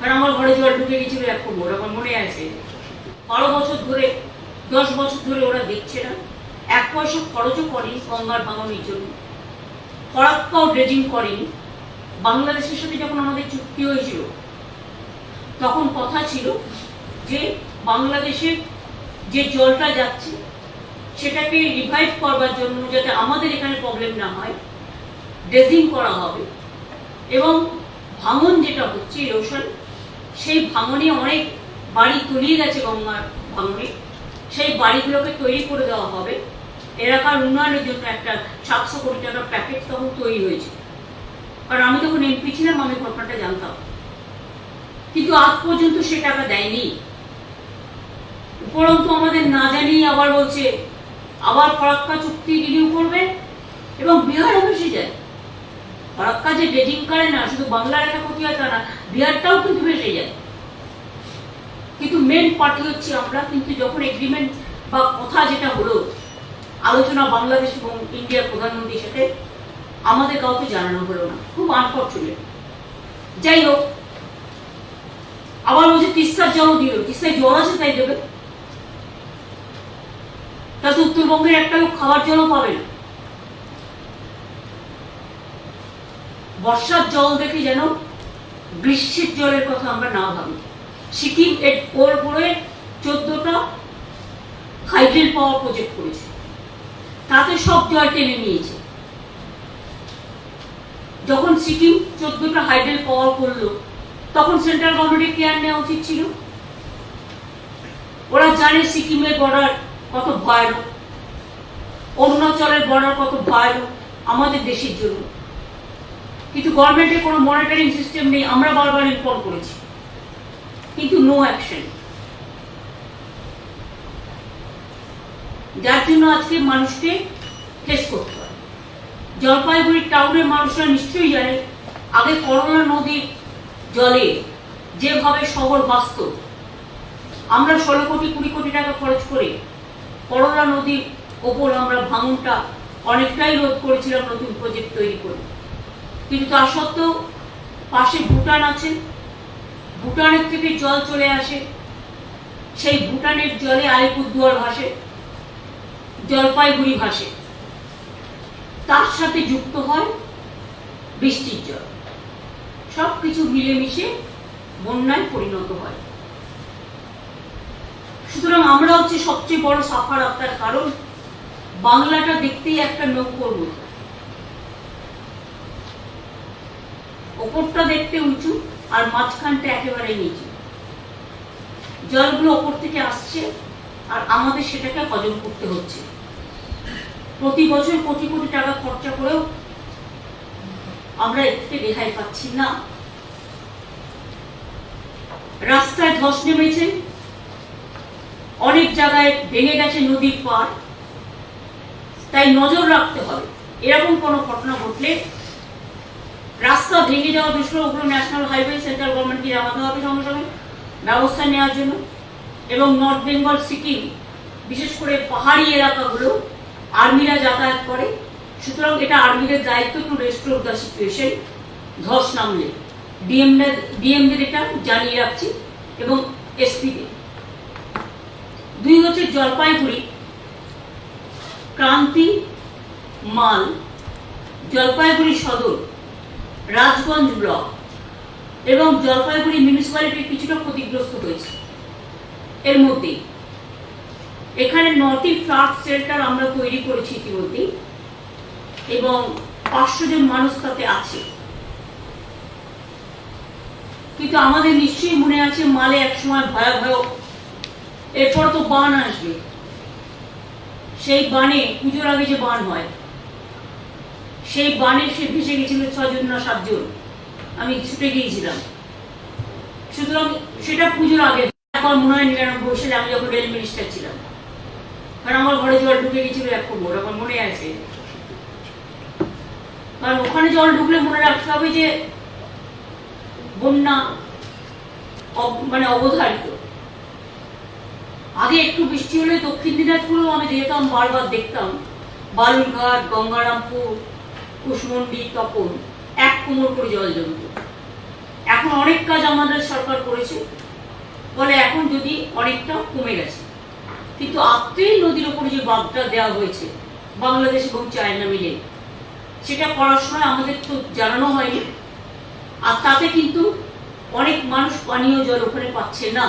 কারণ আমার ঘরে জল ঢুকে গেছিল এক কোমর আমার মনে আছে। বারো বছর ধরে, দশ বছর ধরে ওরা দেখছে না। এক পয়সা খরচও করেনি, গঙ্গার ভাঙনের জন্য। ফরাক্কাও ড্রেজিং করেনি। বাংলাদেশের সাথে যখন আমাদের চুক্তি হয়েছিল, তখন কথা ছিল যে বাংলাদেশের যে জলটা যাচ্ছে, সেটাকে রিভাইভ করবার জন্য যাতে আমাদের এখানে প্রবলেম না হয় ড্রেজিং করা হবে। এবং ভাঙন যেটা হচ্ছে এরোশন সেই ভাঙনে অনেক বাড়ি তলিয়ে গেছে গঙ্গার ভাঙনে। সেই বাড়িগুলোকে তৈরি করে দেওয়া হবে। এলাকার উন্নয়নের জন্য একটা সাতশো কোটি টাকার প্যাকেজ তখন তৈরি হয়েছে। কারণ আমি তখন এমপি ছিলাম, আমি ঘটনাটা জানতাম। কিন্তু আজ পর্যন্ত সে টাকা দেয়নি। উপরন্তু আমাদের না জানিয়ে আবার বলছে, আবার ফরাক্কা চুক্তি রিনিউ করবে এবং বিহারও অফিসে যায়। ফরাক্কা যে ড্রেজিং করে না, শুধু বাংলার একটা ক্ষতি হয় তা না, বিহারটাও কিন্তু ভেসে যায়। কিন্তু মেন পার্টি হচ্ছে, আমরা কিন্তু যখন এগ্রিমেন্ট বা কথা যেটা হলো, আলোচনা বাংলাদেশ এবং ইন্ডিয়ার প্রধানমন্ত্রীর সাথে, আমাদের কাউকে জানানো হলো না। খুব আনফর্চুনেট যাই হোক, আবার বলছে তিস্তার জলও দিল, তিস্তায় জল আছে তাই দেবে। তাতে উত্তরবঙ্গের একটা লোক খাওয়ার জলও পাবে না। বর্ষার জল দেখে যেন গ্রীষ্মের জলের কথা আমরা না ভাবি। সিকিম এর ওর উপরে চোদ্দটা হাইড্রেল পাওয়ার প্রজেক্ট করেছে। তাতে সব জল টেনে নিয়েছে। যখন সিকিম চোদ্দটা হাইড্রেল পাওয়ার করল, তখন সেন্ট্রাল গভর্নমেন্টের কেয়ার নেওয়া উচিত ছিল। ওরা জানে সিকিমের বর্ডার কত ভয়ানক। অরুণাচলের বর্ডার কত ভয়ানক। আমাদের দেশের জন্য। কিন্তু গভর্নমেন্টের কোনো মনিটরিং সিস্টেম নেই, আমরা বারবার ইনফর্ম করেছি। কিন্তু নো অ্যাকশন যার জন্য আজকে মানুষকে ফেস করতে হয়। জলপাইগুড়ি টাউনের মানুষরা নিশ্চয়ই জানে, আগে করোনা নদীর জলে যেভাবে শহর বাঁচত, আমরা ষোলো কোটি, কুড়ি কোটি টাকা খরচ করে করোনা নদীর ওপর আমরা ভাঙনটা অনেকটাই রোধ করেছিলাম নতুন প্রজেক্ট তৈরি করে। কিন্তু তা সত্ত্বেও পাশে ভুটান আছে। ভুটানের থেকে জল চলে আসে। সেই ভুটানের জলে আলিপুরদুয়ার ভাসে, জলপাইগুড়ি ভাসে। তার সাথে যুক্ত হয় বৃষ্টির জল। সব কিছু মিলেমিশে বন্যায় পরিণত হয়। সুতরাং আমরা হচ্ছে সবচেয়ে বড় সাফার আপনার কারণ, বাংলাটা দেখতেই একটা নৌকোর মতো। ওপরটা দেখতে উঁচু আর মাঝখানটা একেবারে নিচু। জলগুলো ওপর থেকে আসছে আর আমাদের সেটাকে হজম করতে হচ্ছে। প্রতি বছর কোটি কোটি টাকা খরচা করেও আমরা এর থেকে রেহাই পাচ্ছি না। রাস্তায় ধস নেমেছে, অনেক জায়গায় ভেঙে গেছে নদীর পার তাই নজর রাখতে হবে। এরকম কোনো ঘটনা ঘটলে রাস্তা ভেঙে যাওয়া বিষয় ওগুলো ন্যাশনাল হাইওয়ে সেন্ট্রাল গভর্নমেন্টকে জানাতে হবে সঙ্গে সঙ্গে, ব্যবস্থা নেওয়ার জন্য। এবং নর্থ বেঙ্গল, সিকিম, বিশেষ করে পাহাড়ি এলাকাগুলো আর্মিরা যাতায়াত করে। সুতরাং এটা আর্মিদের দায়িত্ব টু রেস্টোর দ্য সিচুয়েশন ধস নামলে। ডিএমদের ডিএমদের এটা জানিয়ে রাখছি এবং এসপিদের দুই হচ্ছে জলপাইগুড়ি, ক্রান্তি মাল। জলপাইগুড়ি সদর রাজগঞ্জ ব্লক এবং জলপাইগুড়ি মিউনিসিপ্যালিটি কিছুটা ক্ষতিগ্রস্ত হয়েছে। এর মধ্যেই এখানে নটি ফ্ল্যাট শেল্টার আমরা তৈরি করেছি ইতিমধ্যেই এবং পাঁচশো জন মানুষ তাতে আছে। কিন্তু আমাদের নিশ্চয়ই মনে আছে মালে একসময় ভয়াবহ, এরপর তো বান আসবে। সেই বানে পুজোর আগে যে বান হয় সেই বানে সে ভেসে গেছিল ছজন না সাতজন। আমি ছুটে গিয়েছিলাম। সুতরাং সেটা পুজোর আগে। এখন মনে হয় নিরানব্বই সালে আমি যখন রেল মিনিস্টার ছিলাম। কারণ আমার ঘরে জল ঢুকে গেছিল এক কোমর আমার মনে আছে। কারণ ওখানে জল ঢুকলে মনে রাখতে হবে যে বন্যা মানে অবধারিত। আগে একটু বৃষ্টি হলে দক্ষিণ দিনাজপুরেও আমি যেতাম, বারবার দেখতাম। বালুরঘাট, গঙ্গারামপুর কুশমন্ডি তপন, এক কোমর করে জল জমত এখন অনেক কাজ আমাদের সরকার করেছে বলে এখন যদি অনেকটা কমে গেছে। কিন্তু আত্মেই নদীর ওপরে যে বাঁধটা দেওয়া হয়েছে, বাংলাদেশ এবং চায়না মিলে, সেটা করার সময় আমাদের তো জানানো হয়নি। আর তাতে কিন্তু অনেক মানুষ পানীয় জল ওখানে পাচ্ছে না।